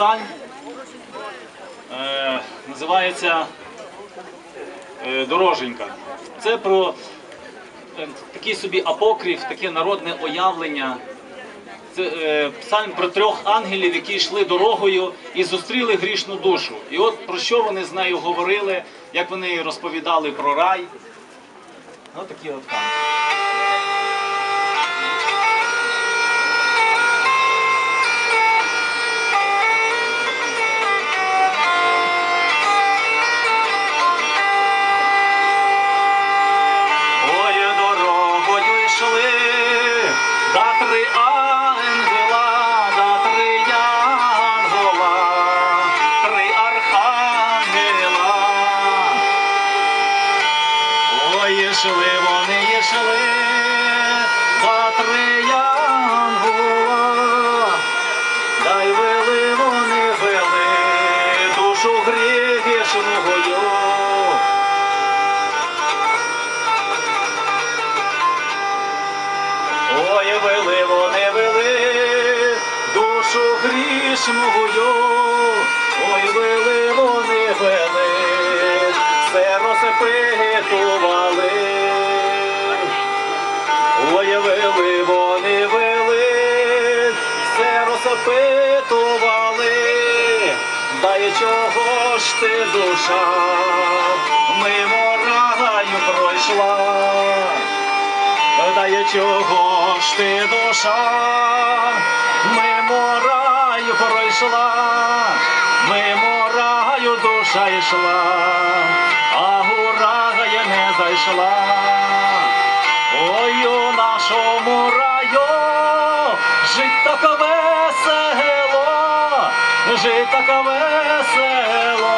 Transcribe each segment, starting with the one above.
псалм. Е, називається е, Дороженька. Це про е, такий собі апокриф, таке народне уявлення. Це псалм про трьох ангелів, які йшли дорогою і зустріли грішну душу. І от про що вони з нею говорили, як вони розповідали про рай. Ну такі от канти. Йшли вони, йшли, да три янгола, да вели вони, вели. Душу грішною. Ой, вели вони вели. Душу грішною, ой, вели вони вели, все розпитували. Все розпитували, дай чого ж ти душа, мимо раю пройшла. Дає чого ж ти душа, мимо раю пройшла, мимо раю душа йшла, а у рая не зайшла. Жить так весело, жить так весело,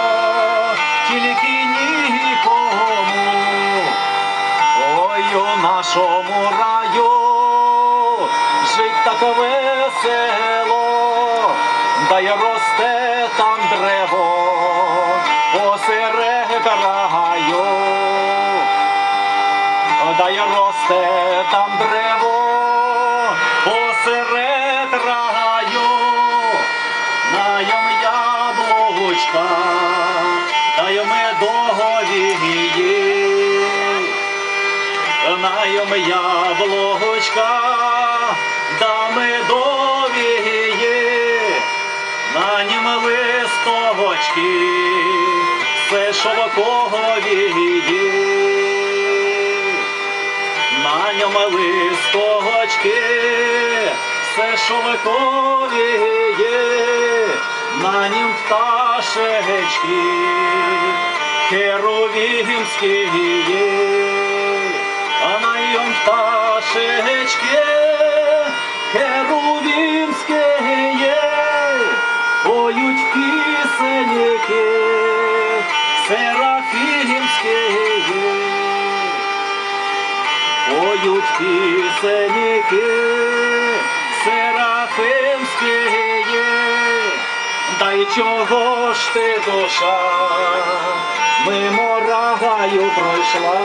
тільки нікому. Ой, у нашому раю жить так весело, да й росте там древо посеред раю, да росте там древо посеред яблучка, да й медові. Наєм яблочка, да медові є, на нім листовочки, все шовкові є. На ньому листовочки, все шовкові є, на нім пташечки, херовімські є. А на ньому пташечки херувімське є, поють пісеньки, серафімське є, поють пісеньки, серафимське є, дай чого ж ти душа, мимо раю пройшла.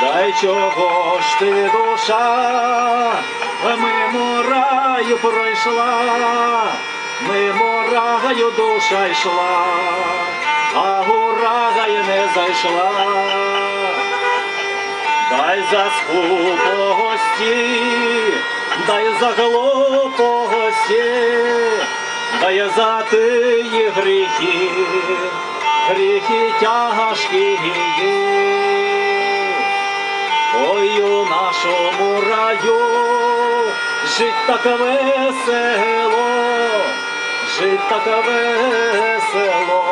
Дай чого ж ти душа, мимо раю пройшла, мимо раю душа йшла, а у рай не зайшла. Дай за скупості, дай за глупості, дай за тиї гріхи, гріхи тяжкі. Ой, у нашому раю жить так весело, жить так весело,